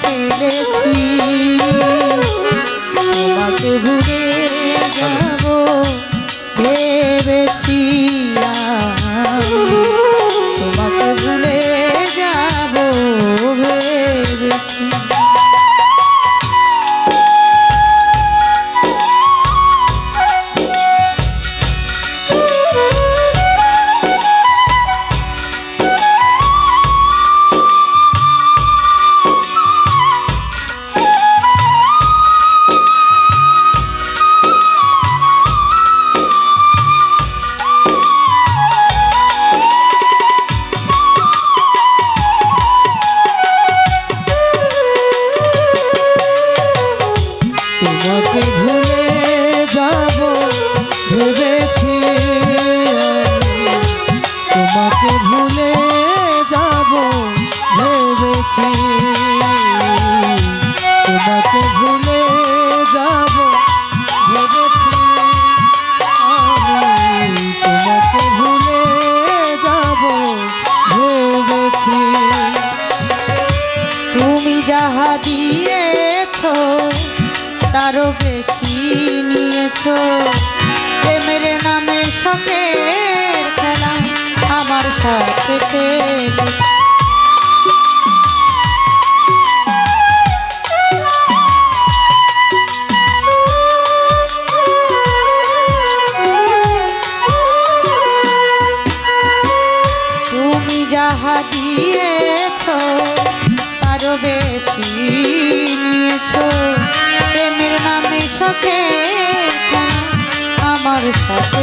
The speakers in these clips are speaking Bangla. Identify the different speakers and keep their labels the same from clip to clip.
Speaker 1: ফেলেছি। তোমাকে ভুলে যাব তোমাকে ভুলে যাব, ভেবেছি।
Speaker 2: তোমাকে ভুলে যাব, ভেবেছি। তোমাকে ভুলে যাব, ভেবেছি।
Speaker 1: তুমি যাহা দিয়েছ, তারও বেশি নিয়েছ। প্রেমের নামে খেলা আমার সাথে। তুমি যাহা দিয়েছ বেশি নিয়েছ প্রেমের নামে আমার সাথে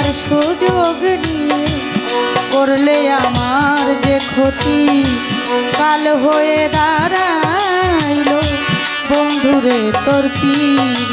Speaker 1: সরলতার সুযোগ নিয়ে করলে আমার যে ক্ষতি। কাল হয়ে দাঁড়াইল বন্ধুরে তোর পীর